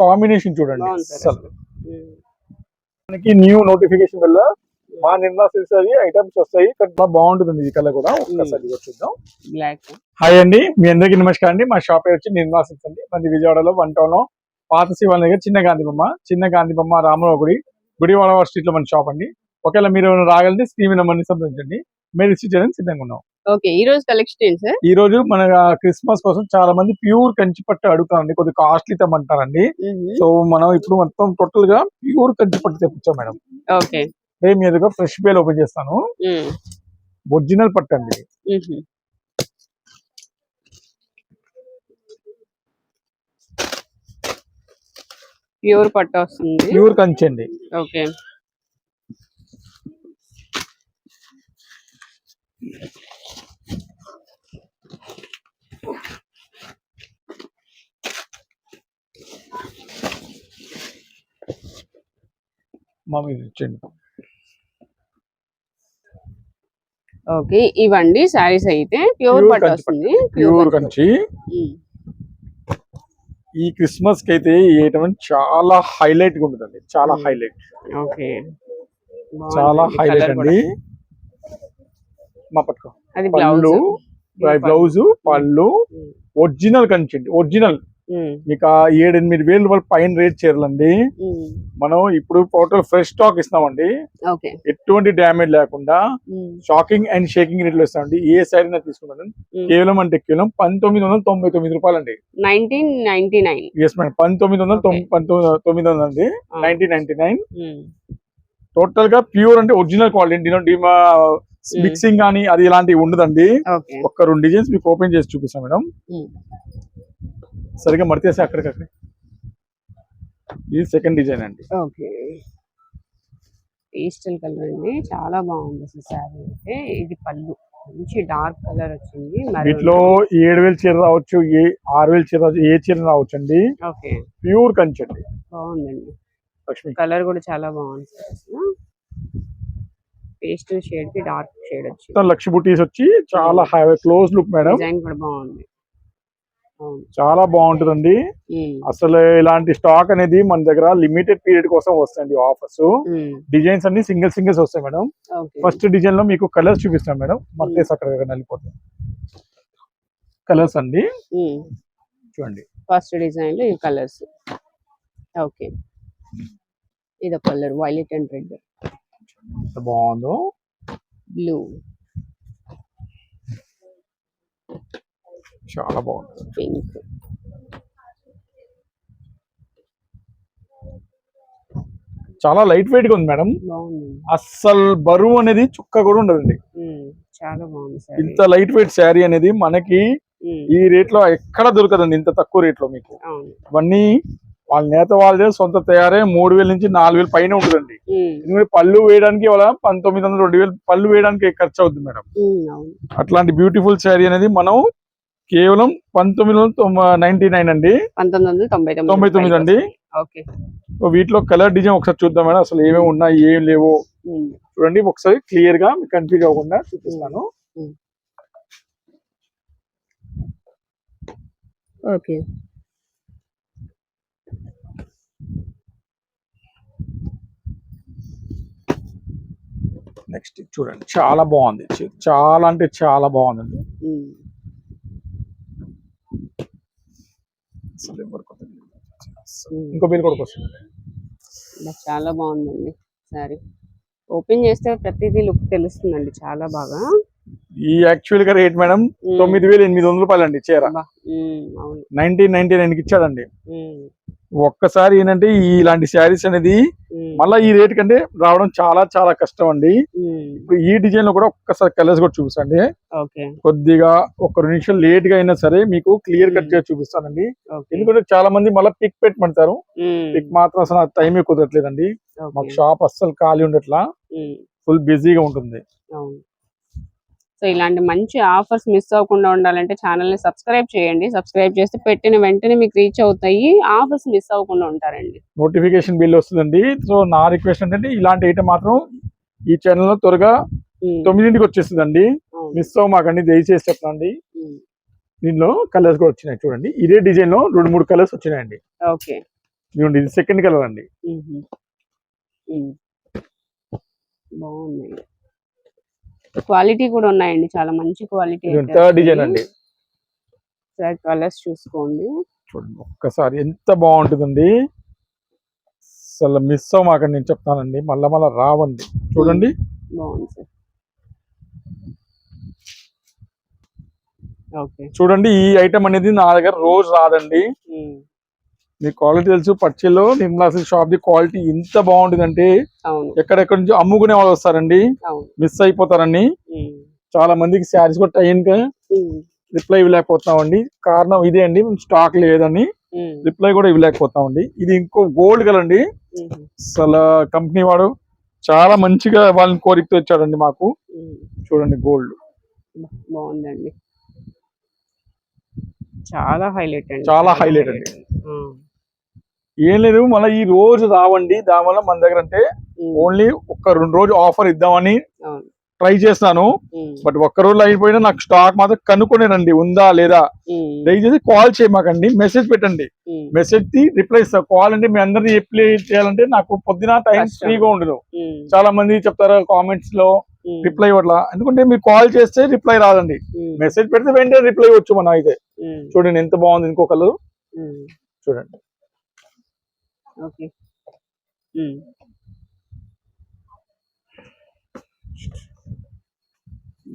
Combination చూడండి. అసలు. మనకి న్యూ నోటిఫికేషన్ వల్ల మా సిల్క్స్ అది ఐటమ్స్ వస్తాయి. బాగుంటుంది ఈ కలర్ కూడా. ఒక్కసారి చూద్దాం. బ్లాక్ హాయ్ అండి. మీ అందరికీ నమస్కారం అండి. మా షాప్ వచ్చి నిర్మలా సిల్క్స్ అండి మనది విజయవాడలో వన్ టౌన్లో పాత శివాల దగ్గర చిన్న గాంధీ బొమ్మ చిన్న గాంధీ బొమ్మ రామరావు గుడి గుడివాడ స్ట్రీట్లో మన షాప్ అండి. ఒకవేళ మీరు రాగలిగితే స్క్రీన్ నెంబర్ని సంప్రదించండి. మీరు రిసీవ్ చేయడానికి సిద్ధంగా ఉన్నాం. ఓకే ఈ రోజు కలెక్షన్ ఏంటి సార్ ఈ రోజు మన క్రిస్మస్ కోసం చాలా మంది ప్యూర్ కంచి పట్టు అడుగుతారండి కొద్దిగా కాస్ట్లీ తెమ్మంటారండి. సో మనం ఇప్పుడు మొత్తం టోటల్గా ప్యూర్ కంచి పట్టు తెప్పించాం మేడం. ఓకే. రేపు మీదుగా ఫ్రెష్ పేల్ ఓపెన్ చేస్తాను. ఒరిజినల్ పట్టు అండి. ప్యూర్ పట్టు వస్తుంది. ప్యూర్ కంచి అండి. ఓకే. మా మీద ఇచ్చండి ఓకే ఇవండి శారీస్ అయితే. ప్యూర్ పట్టు వస్తుంది. ప్యూర్ కంచి. ఈ క్రిస్మస్కి అయితే ఈ ఐటమ్ చాలా హైలైట్గా ఉంటుందండి. చాలా. హైలైట్. ఓకే. చాలా హైలైట్. అండి. మా పట్టుకో. అది బ్లౌజ్? పళ్ళు. బ్లౌజ్ పళ్ళు. Original Kanchi original. మీకు ఆ ఏడు ఎనిమిది వేలు రూపాయలు పైన రేట్ చేయాలండి. మనం ఇప్పుడు టోటల్ ఫ్రెష్ స్టాక్ ఇస్తామండి ఎటువంటి డ్యామేజ్ లేకుండా షాకింగ్ అండ్ షేకింగ్ రేట్లు ఇస్తామండి ఏ శారీ నా తీసుకున్నాను కేవలం అంటే కేవలం పంతొమ్మిది వందల తొంభై తొమ్మిది రూపాయలు అండి ఎస్ మేడం పంతొమ్మిది వందల తొమ్మిది వందలు అండి. Nineteen ninety nine. టోటల్గా ప్యూర్ అంటే ఒరిజినల్ క్వాలిటీ మిక్సింగ్ కానీ అది ఇలాంటివి ఉండదండి. ఒక్క రెండు డిజైన్స్ మీకు ఓపెన్ చేసి చూపిస్తాం మేడం సరిగా మడితేసి అక్కడికక్కడ. ఇది సెకండ్ డిజైన్ అండి. ఓకే. పేస్టల్ కలర్ అండి. చాలా బాగుంది అసలు శారీ అయితే. ఇది పళ్ళు. మంచి డార్క్ కలర్ వచ్చింది. వీటిలో ఏడు వేలు చీర రావచ్చు ఏ ఆరు వేలు చీర ఏ చీర రావచ్చు అండి ఓకే. ప్యూర్ కంచి అండి. బాగుందండి. లక్ష్మి. కలర్ కూడా చాలా బాగుంది పేస్టల్ షేడ్కి డార్క్ షేడ్ వచ్చింది. మొత్తం లక్ష బుటీస్ వచ్చి చాలా high close look madam. Design కూడా బాగుంది. చాలా బాగుంటుందండి. అసలు ఇలాంటి స్టాక్ అనేది మన దగ్గర లిమిటెడ్ పీరియడ్ కోసం వస్తాయండి ఆఫర్స్. డిజైన్స్ అన్ని సింగిల్ సింగిల్స్ వస్తాయి మేడం. ఫస్ట్ డిజైన్లో మీకు కలర్స్ చూపిస్తాం మేడం. మర్తేసి అక్కడ వెళ్ళిపోతాయి. కలర్స్ అండి. చూడండి. ఫస్ట్ డిజైన్లో ఈ కలర్స్. ఓకే. ఇది కలర్ వైలెట్ అండ్ రెడ్. బాగుందో. బ్లూ. చాలా బాగుంది పింక్. చాలా లైట్ వెయిట్గా ఉంది మేడం. అస్సలు బరువు అనేది చుక్క కూడా ఉండదండి. చాలా బాగుంది ఇంత లైట్ వెయిట్ శారీ అనేది మనకి ఈ రేట్లో ఎక్కడ దొరకదండి ఇంత తక్కువ రేట్లో మీకు ఇవన్నీ వాళ్ళ నేత వాళ్ళదే సొంత తయారే మూడు వేల నుంచి నాలుగు వేలు పైన ఉంటుందండి. పళ్ళు వేయడానికి వాళ్ళ పంతొమ్మిది వందల రెండు వేలు పళ్ళు వేయడానికి ఖర్చు అవుతుంది మేడం. అట్లాంటి బ్యూటిఫుల్ శారీ అనేది మనం కేవలం పంతొమ్మిది వందల నైన్టీ నైన్ అండి. తొంభై తొమ్మిది అండి. వీటిలో కలర్ డిజైన్ ఒకసారి చూద్దాం మేడం. అసలు ఏమేమి ఉన్నాయి ఏం లేవో. చూడండి ఒకసారి క్లియర్గా కన్ఫ్యూజ్ అవ్వకుండా చూపిస్తాను. ఓకే. నెక్స్ట్ చూడండి చాలా బాగుంది. చాలా అంటే చాలా బాగుందండి. అసలు. ఇంకో పేరు కూడా నాకు చాలా బాగుందండి సారీ ఓపెన్ చేస్తే ప్రతిదీ లుక్ తెలుస్తుందండి చాలా బాగా. ఈ యాక్చువల్గా రేట్ మేడం తొమ్మిది వేల ఎనిమిది వందల రూపాయలు అండి చీర నైన్టీన్ నైన్టీ నైన్కి ఇచ్చాడండి. ఒక్కసారి ఏంటంటే ఇలాంటి శారీస్ అనేది మళ్ళీ ఈ రేట్ కంటే రావడం చాలా చాలా కష్టం అండి. ఇప్పుడు ఈ డిజైన్లో కూడా ఒక్కసారి కలర్స్ కూడా చూపిస్తాండి కొద్దిగా ఒక రెండు నిమిషాలు లేట్గా అయినా సరే మీకు క్లియర్ కట్ చేసి చూపిస్తానండి. ఎందుకంటే చాలా మంది మళ్ళీ పిక్ పెట్టమంటారు. పిక్ మాత్రం అసలు టైం కుదరట్లేదండి. మాకు షాప్ అస్సలు ఖాళీ ఉండట్లా. ఫుల్ బిజీగా ఉంటుంది. సో ఇలాంటి మంచి ఆఫర్స్ మిస్ అవ్వకుండా ఉండాలంటే ఛానల్ని సబ్స్క్రైబ్ చేయండి. సబ్స్క్రైబ్ చేస్తే పెట్టిన వెంటనే మీకు రీచ్ అవుతాయి. ఆఫర్స్ మిస్ అవ్వకుండా ఉంటారండి. నోటిఫికేషన్ బిల్ వస్తుందండి. సో నా రిక్వెస్ట్ ఏంటంటే ఇలాంటి ఐటమ్ మాత్రం ఈ ఛానల్లో త్వరగా తొమ్మిదింటికి వచ్చేస్తుందండి. మిస్ అవ్వమాకండి. దయచేసి చెప్పండి. దీనిలో కలర్స్ కూడా వచ్చినాయి. చూడండి. ఇదే డిజైన్లో రెండు మూడు కలర్స్ వచ్చినాయండి. ఓకే. ఇది సెకండ్ కలర్ అండి. మ్మ్. క్వాలిటీ కూడా ఉన్నాయండి చాలా మంచి క్వాలిటీ డిజైన్ అండి. కలర్స్ చూసుకోండి. చూడండి ఒక్కసారి ఎంత బాగుంటుందండి. అసలు మిస్ అవ్వమాకండి నేను చెప్తానండి. మళ్ళా మళ్ళా రావండి. చూడండి. బాగుంది సార్. ఓకే. చూడండి ఈ ఐటమ్ అనేది నా దగ్గర రోజు రాదండి. మీ క్వాలిటీ తెలుసు పచ్చిలో Nirmala silk shop the quality ఎంత బాగుంటుందంటే ఎక్కడెక్కడ నుంచి అమ్ముకునే వాళ్ళు వస్తారండి. మిస్ అయిపోతారండి. చాలా మందికి శారీస్ కూడా టైం మ్మ్. రిప్లై ఇవ్వలేకపోతున్నామండి. కారణం ఇదే అండి స్టాక్ లేదని. రిప్లై కూడా ఇవ్వలేకపోతామండి ఇది ఇంకో గోల్డ్ మ్మ్. అసలు కంపెనీ వాడు చాలా మంచిగా వాళ్ళని కోరికతో వచ్చాడండి మాకు. చూడండి గోల్డ్ బాగుందండి. చాలా హైలైట్ అండి. చాలా highlight అండి. ఏం లేదు మళ్ళీ ఈ రోజు రావండి దానివల్ల మన దగ్గర అంటే. ఓన్లీ ఒక్క రెండు రోజు ఆఫర్ ఇద్దామని ట్రై చేస్తాను. బట్ ఒక్క రోజు అయిపోయినా నాకు స్టాక్ మాత్రం కనుక్కునేనండి ఉందా లేదా. దయచేసి కాల్ చేయమాకండి మెసేజ్ పెట్టండి. మెసేజ్కి రిప్లై ఇస్తా కాల్ అంటే మీ అందరినీ రిప్లై చేయాలంటే నాకు పొద్దున టైం. ఫ్రీగా ఉండదు. చాలా మంది చెప్తారు కామెంట్స్లో. రిప్లై ఇవ్వట్లా ఎందుకంటే మీరు కాల్ చేస్తే రిప్లై రాదండి. మెసేజ్ పెడితే వెంటనే రిప్లై వచ్చు మనం అయితే. చూడండి ఎంత బాగుంది ఇంకో కలర్ మ్మ్. చూడండి ఓకే.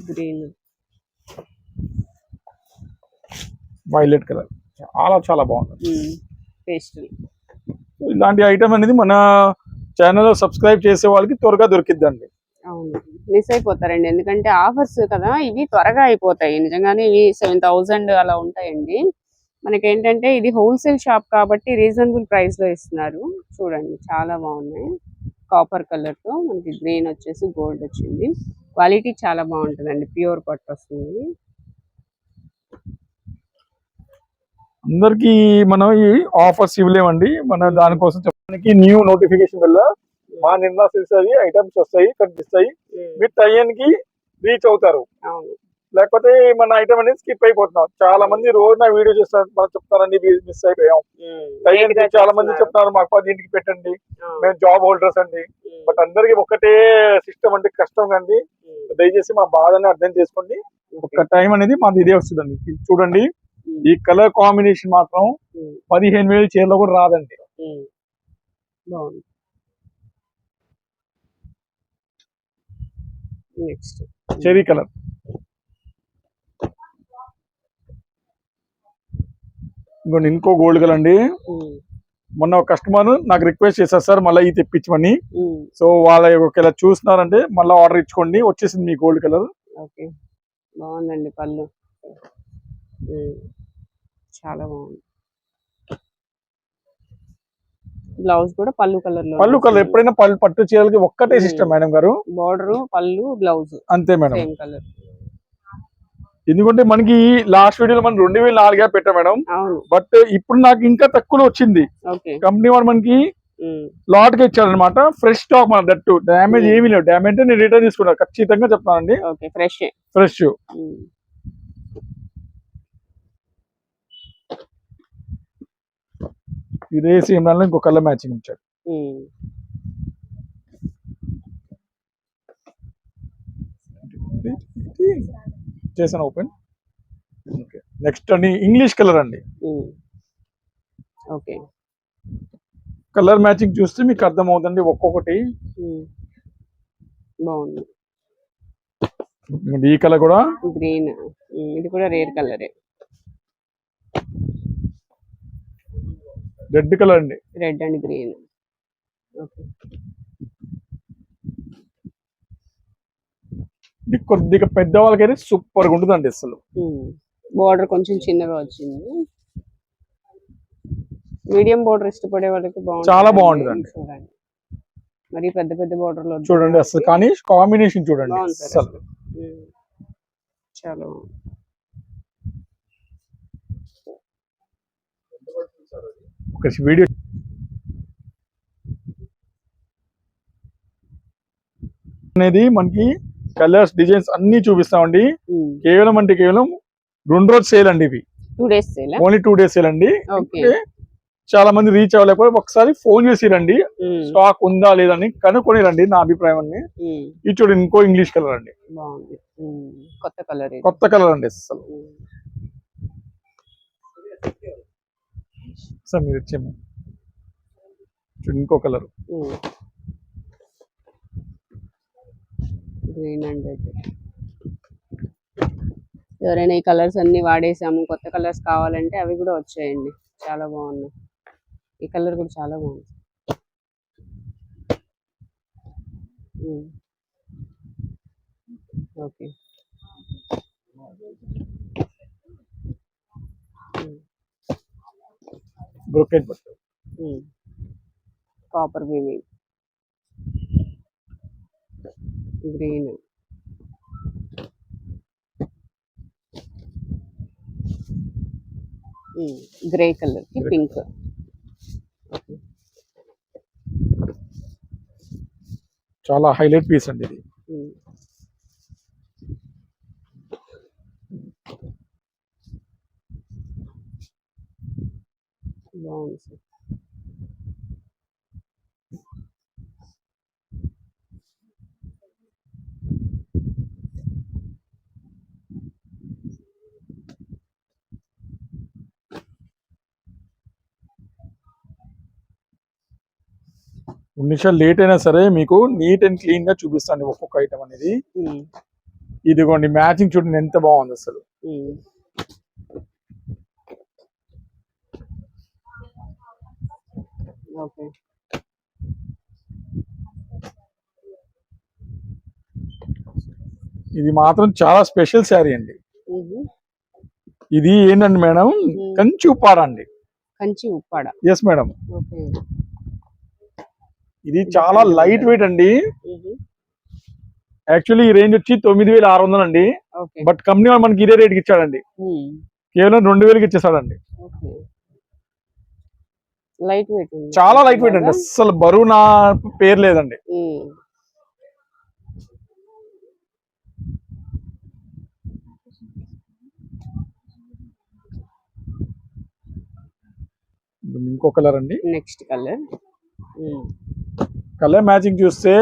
గ్రీన్. Violet colour. చాలా చాలా బాగుంది. పేస్టల్ ఇలాంటి ఐటమ్ అనేది మన ఛానల్లో సబ్స్క్రైబ్ చేసే వాళ్ళకి త్వరగా దొరికిద్దండి. అవును. మిస్ అయిపోతారండి. ఎందుకంటే ఆఫర్స్ కదా ఇవి త్వరగా అయిపోతాయి. నిజంగానే ఇవి సెవెన్ థౌజండ్ అలా ఉంటాయండి. మనకి ఏంటంటే ఇది హోల్సేల్ షాప్ కాబట్టి రీజనబుల్ ప్రైస్లో ఇస్తున్నారు. చూడండి చాలా బాగున్నాయి. కాపర్ కలర్తో మనకి గ్రీన్ వచ్చేసి గోల్డ్ వచ్చింది. క్వాలిటీ చాలా బాగుంటుందండి ప్యూర్ పట్టు వస్తుంది. అందరికి మనం ఈ ఆఫర్స్ ఇవ్వలేమండి. మన దానికోసం చెప్పడానికి న్యూ నోటిఫికేషన్ వల్ల మా అది ఐటమ్స్ వస్తాయి కనిపిస్తాయి. మీరు టైంకి రీచ్ అవుతారు. అవును. లేకపోతే మన ఐటమ్ అనేది స్కిప్ అయిపోతున్నాం. చాలా మంది రోజు నా వీడియో చేస్తారు మనం చెప్తారండి మిస్ అయిపోయాం. చాలా మంది చెప్తున్నారు మాకు పది ఇంటికి పెట్టండి మేము జాబ్ హోల్డర్స్ అండి. బట్ అందరికి ఒకటే సిస్టమ్ అంటే కష్టం అండి దయచేసి మా బాధని అర్థం చేసుకోండి. ఒక టైం అనేది మాది ఇదే వస్తుందండి. చూడండి ఈ కలర్ కాంబినేషన్ మాత్రం పదిహేను వేలు చీరలో కూడా రాదండి. నెక్స్ట్ చెరీ కలర్ ఇంకోండి ఇంకో గోల్డ్ కలర్ అండి మొన్న ఒక కస్టమర్ నాకు రిక్వెస్ట్ చేశారు సార్ మళ్ళీ ఇది తెప్పించమని. సో వాళ్ళ ఒకవేళ చూస్తున్నారంటే మళ్ళీ ఆర్డర్ ఇచ్చుకోండి వచ్చేసింది మీ గోల్డ్ కలర్ ఓకే. బాగుందండి పళ్ళు. చాలా బాగుంది. బ్లౌజ్ కూడా పళ్ళు కలర్లో పళ్ళు కలర్ ఎప్పుడైనా పళ్ళు పట్టు చీరలకి ఒక్కటే సిస్టమ్ మేడం గారు. బార్డర్ పళ్ళు బ్లౌజ్ అంతే మేడం. కలర్ ఎందుకంటే మనకి లాస్ట్ వీడియోలో మనం రెండు వేల నాలుగే పెట్టాం మేడం. బట్ ఇప్పుడు నాకు ఇంకా తక్కువలో వచ్చింది. కంపెనీ వాడు మనకి. లాట్కి ఇచ్చారనమాట ఫ్రెష్ స్టాక్ మన దట్టు డ్యామేజ్ Hmm. ఏమీ లేవు. డ్యామేజ్ నేను రిటర్న్ తీసుకున్నా. ఖచ్చితంగా చెప్తానండి. ఫ్రెష్ ఫ్రెష్ ఇదే సేమ్ దానిలో ఇంకో కలర్ మ్యాచింగ్ ఇచ్చాడు. చేశాను ఓపెన్. ఓకే. నెక్స్ట్ అండి ఇంగ్లీష్ కలర్ అండి. ఓకే కలర్ మ్యాచింగ్ చూస్తే మీకు అర్థం అవుతుంది ఒక్కొక్కటి బాగుంది. ఈ కలర్ కూడా. గ్రీన్ ఇది కూడా రేర్ కలరే. రెడ్ కలర్ అండి. రెడ్ అండ్ గ్రీన్ ఓకే ఇది కొద్దిగా పెద్ద వాళ్ళకైతే సూపర్గా ఉంటుందండి అసలు బోర్డర్ కొంచెం చిన్నగా వచ్చింది మీడియం బోర్డర్ ఇష్టపడే వాళ్ళకి బాగుంటుంది చాలా బాగుంటుందండి. చూడండి మరి పెద్ద పెద్ద బోర్డర్లో చూడండి అసలు కానీ కాంబినేషన్ చూడండి అసలు. చాలా. ఒక వీడియో అనేది మనకి కలర్స్ డిజైన్స్ అన్ని చూపిస్తామండి. కేవలం అంటే కేవలం రెండు రోజు సేల్ అండి ఇవి. టూ డేస్ సేలా ఓన్లీ టూ డేస్ సేల్ అండి. చాలా మంది రీచ్ అవ్వలేకపోతే ఒకసారి ఫోన్ చేసి రండి. స్టాక్ ఉందా లేదని కనుక్కొని రండి నా అభిప్రాయం ఉమ్, ఇది చూడండి ఇంకో ఇంగ్లీష్ కలర్ అండి. కొత్త కలర్ కొత్త కలర్ అండి అసలు సార్ మీరు చూడండి, ఇంకో కలర్ గ్రీన్ అండ్ రెడ్ ఎవరైనా ఈ కలర్స్ అన్ని వాడేసాము కొత్త కలర్స్ కావాలంటే అవి కూడా వచ్చాయండి. చాలా బాగున్నాయి. ఈ కలర్ కూడా చాలా బాగుంది. ఓకే బ్రొకెట్ బట్ట. Copper weaving green. గ్రే కలర్కి పింక్. చాలా హైలైట్ పీస్ అండి ఇది. బాగుంది సార్. నిమిషాలు లేట్ అయినా సరే మీకు నీట్ అండ్ క్లీన్గా చూపిస్తాను ఒక్కొక్క ఐటమ్ అనేది. ఇదిగోండి మ్యాచింగ్ చూడండి ఎంత బాగుంది అసలు. ఇది మాత్రం చాలా స్పెషల్ శారీ అండి. ఇది ఏంటండి మేడం? కంచి ఉప్పాడ అండి. కంచి ఉప్పాడ. ఎస్ మేడం ఇది చాలా లైట్ వెయిట్ అండి. యాక్చువల్లీ ఈ రేంజ్ వచ్చి తొమ్మిది వేల ఆరు వందలు అండి. బట్ కంపెనీ వాళ్ళు మనకి ఇదే రేట్కి ఇచ్చాడండి. మ్మ్. కేవలం రెండు వేలకి ఇచ్చేసాడండి. లైట్ వెయిట్ చాలా లైట్ వెయిట్ అండి. అస్సలు బరువు నా పేరు లేదండి. మ్మ్. ఇంకో కలర్ అండి. Next colour. కలర్ మ్యాచింగ్ చూస్తే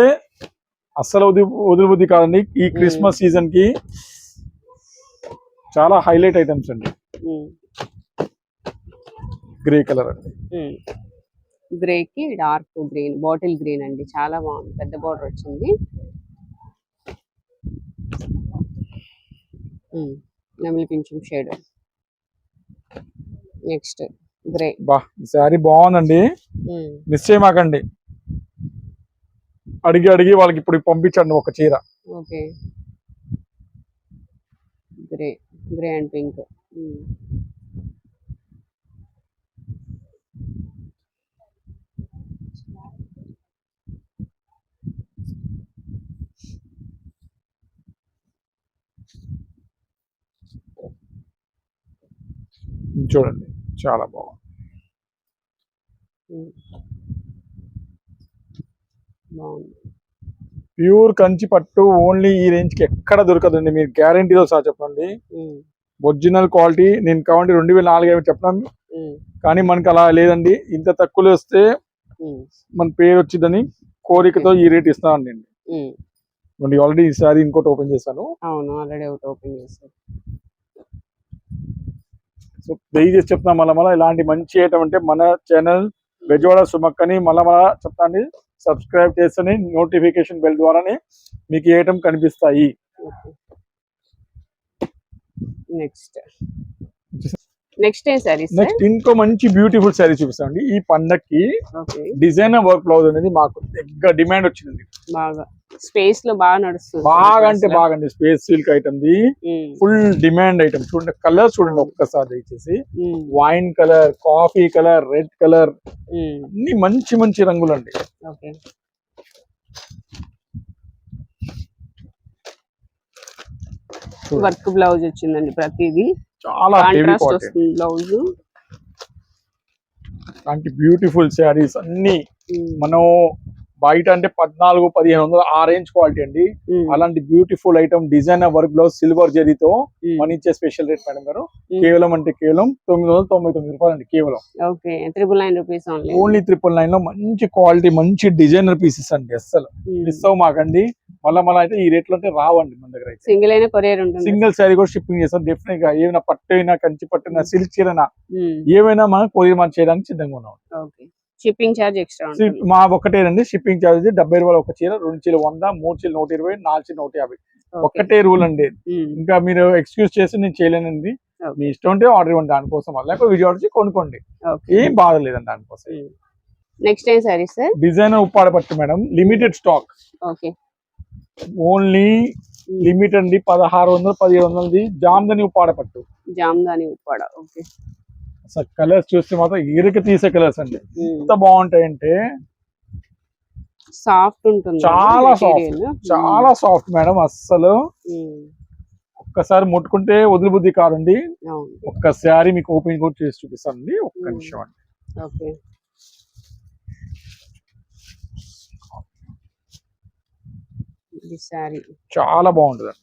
అస్సలు వది వదిలిబుద్ధి కాదండి ఈ క్రిస్మస్ సీజన్కి చాలా హైలైట్ ఐటమ్స్ అండి. గ్రే కలర్ అండి. గ్రే కి డార్క్ గ్రీన్ బాటిల్ గ్రీన్ అండి. చాలా బాగుంది. పెద్ద బార్డర్ వచ్చింది. నెమలి పింఛం షేడ్ నెక్స్ట్ గ్రే. బా శారీ బాగుందండి. మిస్ చేయమాకండి. అడిగి అడిగి వాళ్ళకి ఇప్పుడు పంపించండి ఒక చీర. Okay. Grey grey and pink. చూడండి చాలా బాగుంది. బాగుంది. ప్యూర్ కంచి పట్టు ఓన్లీ ఈ రేంజ్కి ఎక్కడ దొరకదండి. మీరు గ్యారంటీతో సహా చెప్పండి. ఒరిజినల్ క్వాలిటీ నేను కావాలంటే రెండు వేల నాలుగు ఐదు చెప్పినాను. కానీ మనకి అలా లేదండి. ఇంత తక్కువలో వస్తే. మన పేరు వచ్చిందని కోరికతో ఈ రేట్ ఇస్తానండి మ్మ్. నేను ఆల్రెడీ ఈసారి ఇంకోటి ఓపెన్ చేశాను. అవును ఆల్రెడీ ఒకటి ఓపెన్ చేశారు. సో దయచేసి చెప్తున్నా మళ్ళీ మళ్ళీ ఇలాంటి మంచి ఐటమ్ అంటే మన ఛానల్ బెజవాడ సుమక్కని మళ్ళీ మళ్ళీ చెప్తాను సబ్స్క్రైబ్ చేస్తేనే నోటిఫికేషన్ బెల్ ద్వారానే మీకు ఏ ఐటమ్ కనిపిస్తాయి. నెక్స్ట్ నెక్స్ట్ ఏం సారీస్ నెక్స్ట్ ఇంకో మంచి బ్యూటిఫుల్ శారీ చూపిస్తామండి. ఈ పండక్కి డిజైనర్ వర్క్ బ్లౌజ్ అనేది మాకు దగ్గర డిమాండ్ వచ్చింది బాగా. స్పేస్లో బాగా నడుస్తుంది. బాగా అంటే బాగా అండి. Space silk item the. Full demand item చూడండి కలర్ చూడండి ఒక్కసారి దయచేసి. Wine colour coffee colour red colour. అన్ని మంచి మంచి రంగులు అండి వర్క్ బ్లౌజ్ వచ్చిందండి ప్రతిదీ. చాలా heavy cotton blouse beautiful sarees అన్ని మనం బయట అంటే పద్నాలుగు పదిహేను వందలు ఆ రేంజ్ క్వాలిటీ అండి. ఉమ్, అలాంటి beautiful item designer work blouse silver జరీతో మన ఇచ్చే స్పెషల్ రేట్ మేడం గారు. Hmm. కేవలం అంటే కేవలం తొమ్మిది వందల తొంభై తొమ్మిది రూపాయలు అండి కేవలం. నైన్ రూపీస్ ఓన్లీ ట్రిపుల్ నైన్లో మంచి క్వాలిటీ మంచి డిజైనర్ పీసెస్ అండి అస్సలు. మిస్ అవ్వ మాకండి. మళ్ళీ మళ్ళీ అయితే ఈ రేట్లో అంటే రావండి మన దగ్గర సింగిల్ అయినా కొరియర్ ఉంటుంది. సింగిల్ శారీ కూడా షిప్పింగ్ చేస్తాం. డెఫినెట్గా ఏమైనా పట్టు అయినా కంచి పట్టినా సిల్క్ చీరనా ఏమైనా మనం కొరియర్ మనం చేయడానికి సిద్ధంగా ఉన్నాం. షిప్పింగ్ ఛార్జ్ ఎక్స్ట్రా మా ఒక్కటేనండి షిప్పింగ్ ఛార్జ్ డెబ్బై రూపాయలు ఒక చీర రెండు చీర వంద మూడు చీర నూట ఇరవై నాలుగు చీర నూట యాభై. ఓకే. ఒక్కటే రూల్ అండి. ఇంకా మీరు ఎక్స్క్యూజ్ చేసి నేను చేయలేనండి. మీ ఇష్టం ఉంటే ఆర్డర్ ఇవ్వండి దానికోసం. లేకపోతే విజయవాడ వచ్చి కొనుక్కోండి. ఏం బాధ లేదండి దానికోసం. నెక్స్ట్ ఏం సారీ సార్ డిజైనర్ ఉప్పాడ పట్టు madam limited stock okay. Only limit అండి పదహారు వందలు పదిహేడు వందలది జామ్దని ఉప్పాడ పట్టు. జామ్దాని ఉప్పాడ ఓకే. అసలు కలర్స్ చూస్తే మాత్రం ఇరుక తీసే కలర్స్ అండి. ఎంత బాగుంటాయంటే సాఫ్ట్ ఉంటుంది. చాలా material. చాలా సాఫ్ట్ మేడం అస్సలు. ఒక్కసారి ముట్టుకుంటే వదిలిబుద్ధి కాదండి. అవును. ఒక్కసారి మీకు ఓపెన్ కూడా చేసి చూపిస్తానండి. ఒక్క. నిమిషం అండి. ఇది సారీ చాలా బాగుంటుంది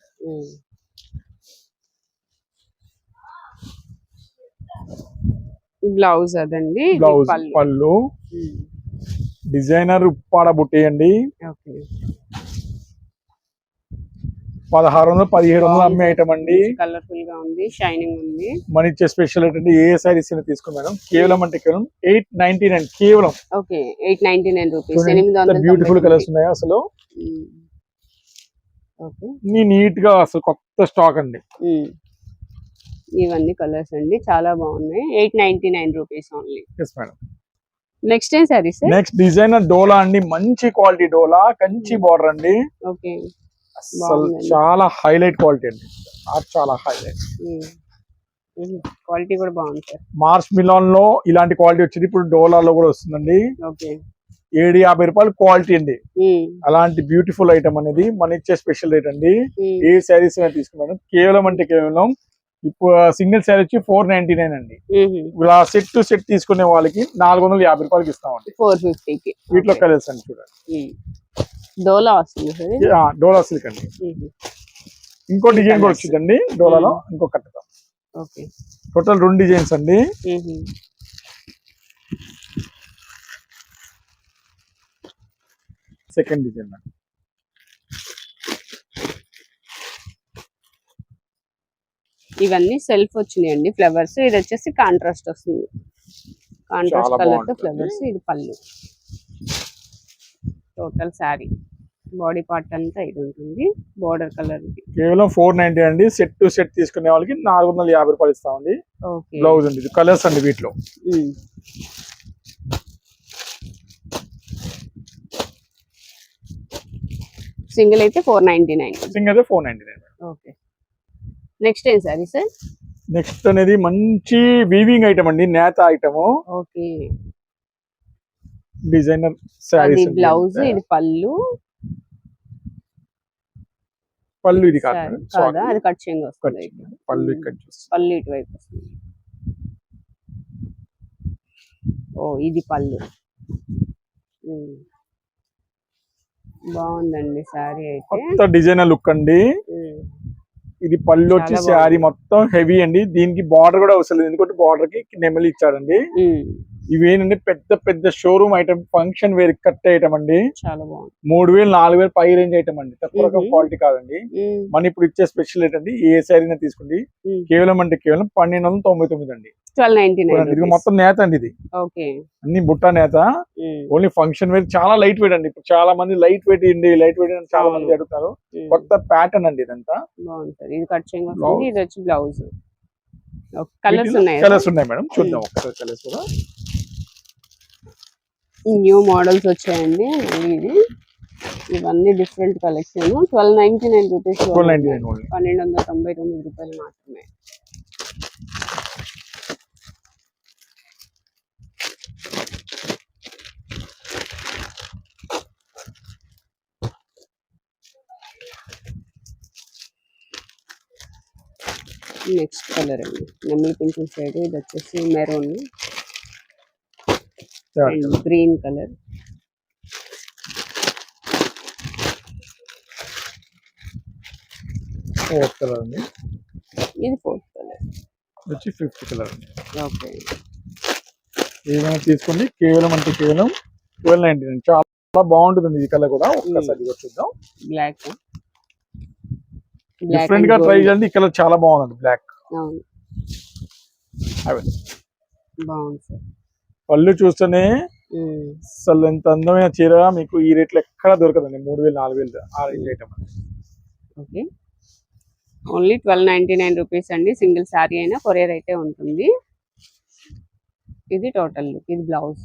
బ్లౌజ్ అదండి. బ్లౌజ్ పళ్ళు. డిజైనర్ ఉప్పాడ బుట్టేయండి ఓకే. పదహారు వందలు పదిహేడు వందలు అమ్మే ఐటమ్ అండి. కలర్ఫుల్గా ఉంది షైనింగ్ ఉంది. మన ఇచ్చే స్పెషల్ ఏంటంటే ఏ సారీస్ తీసుకో మేడం. కేవలం అంటే కేవలం ఎయిట్ నైన్టీ నైన్ కేవలం. Okay eight ninety nine rupees beautiful colours ఉన్నాయి అసలు. ఓకే. నీట్గా అసలు కొత్త స్టాక్ అండి. ఇవన్నీ కలర్స్ అండి. చాలా బాగున్నాయి. Eight ninety nine rupees only. Madam next ఏం సారీస్ నెక్స్ట్ డిజైనర్ డోలా అండి. మంచి క్వాలిటీ డోలా. కంచి బార్డర్ అండి. ఓకే. అసలు. చాలా హైలైట్ క్వాలిటీ అండి. చాలా హైలైట్. క్వాలిటీ కూడా బాగుంది సార్. మార్స్ మిలాన్లో ఇలాంటి క్వాలిటీ వచ్చింది. ఇప్పుడు డోలాలో కూడా వస్తుందండి. ఓకే. ఏడు యాభై రూపాయలు క్వాలిటీ అండి. అలాంటి బ్యూటిఫుల్ ఐటమ్ అనేది మన ఇచ్చే స్పెషల్ రేట్ అండి. ఏ శారీస్ తీసుకున్నాను. కేవలం అంటే కేవలం ఇప్పుడు సింగిల్ శారీ వచ్చి ఫోర్ నైన్టీ నైన్ అండి. ఇలా సెట్ టు సెట్ తీసుకునే వాళ్ళకి నాలుగు వందల యాభై రూపాయలకి ఇస్తామండి. ఫోర్ ఫిఫ్టీకి. వీటిలో కలర్స్ అండి చూడండి. డోలా? ఆ, డోలా సిల్క్ అండి. ఇంకో డిజైన్ కూడా. వచ్చిందండి డోలాలో. ఇంకో కట్టడం ఓకే. టోటల్ రెండు డిజైన్స్ అండి. సెకండ్ డిజైన్ ఇవన్నీ సెల్ఫ్ వచ్చినాయండి. ఫ్లవర్స్ ఇది వచ్చేసి కాంట్రాస్ట్ వస్తుంది. కాంట్రాస్ట్ కలర్తో. ఫ్లవర్స్ ఇది పళ్ళు. టోటల్ శారీ బాడీ పార్ట్ అంతా ఇది ఉంటుంది. బోర్డర్ కలర్ కేవలం ఫోర్ నైన్టీ అండి. సెట్ టు సెట్ తీసుకునే వాళ్ళకి నాలుగు వందల యాభై రూపాయలు ఇస్తామండి. బ్లౌజ్ ఇది కలర్స్ అండి వీటిలో. సింగిల్ అయితే ఫోర్ నైన్టీ నైన్. సింగ్ అయితే four ninety nine. Okay. Next ఏం సారీ సార్? నెక్స్ట్ అనేది మంచి వీవింగ్ ఐటమ్ అండి నేత item okay. Designer saris blouse ఇది పళ్ళు. పళ్ళు ఇది కాదు. అది కట్ చేయంగా వస్తుంది పళ్ళు చూస్తే పళ్ళు ఇటువైపు వస్తుంది. ఓ ఇది పళ్ళు. బాగుందండి సారీ అయితే కొత్త డిజైనర్ లుక్ అండి. ఇది పళ్ళు వచ్చి శారీ. మొత్తం హెవీ అండి దీనికి బార్డర్ కూడా అవసరం లేదు ఎందుకంటే బార్డర్కి నెమలి ఇచ్చాడండి. ఇవి ఏంటంటే పెద్ద పెద్ద showroom item function wear cut item అండి. చాలా బాగుంది. మూడు వేలు నాలుగు వేలు పై రేంజ్ ఐటమ్ అండి. తక్కువ రకం. క్వాలిటీ కాదండి. మన ఇప్పుడు ఇచ్చే స్పెషల్ ఏంటండి ఏ శారీ తీసుకోండి. కేవలం అంటే కేవలం పన్నెండు వందల తొంభై తొమ్మిది అండి ఇది మొత్తం నేత అండి ఇది. అన్ని బుట్ట నేత. Only function wear. చాలా లైట్ వెయిట్ అండి. ఇప్పుడు చాలా మంది లైట్ వెయిట్ అండి. లైట్ వెయిట్ అని చాలా మంది. అడుగుతారు. కొత్త ప్యాటర్న్ అండి ఇదంతా. బ్లౌజ్ కలర్స్ ఉన్నాయి? కలర్స్ ఉన్నాయి మేడం. చూద్దాం ఒకసారి కలర్స్ కూడా. న్యూ మోడల్స్ వచ్చాయండి. ఇది. ఇవన్నీ different collection twelve ninety nine rupees పన్నెండు వందల తొంభై తొమ్మిది రూపాయలు మాత్రమే. నెక్స్ట్ కలర్ అండి. నెమ్మలి కొంచెం షేడ్ ఇది వచ్చేసి maroon green colour fourth colour అండి ఇది ఫోర్త్ కలర్ వచ్చి ఫిఫ్త్ కలర్ అండి ఏమైనా తీసుకోండి. కేవలం అంటే కేవలం ట్వెల్వ్ నైన్టీ నైన్ చాలా బాగుంటుంది ఈ కలర్ కూడా. ఒక్కసారి చూద్దాం. బ్లాక్ డిఫరెంట్గా ట్రై చేయండి ఈ కలర్ చాలా బాగుందండి బ్లాక్ బాగుంది సార్. పళ్ళు చూస్తేనే అసలు ఎంత అందమైన చీర మీకు ఈ రేట్లో ఎక్కడ దొరకదండి? మూడు వేలు నాలుగు వేలు ఆ range item okay. Only twelve ninety nine rupees అండి. సింగిల్ శారీ అయినా కొరియర్ అయితే ఉంటుంది. ఇది టోటల్ లుక్ ఇది బ్లౌజ్.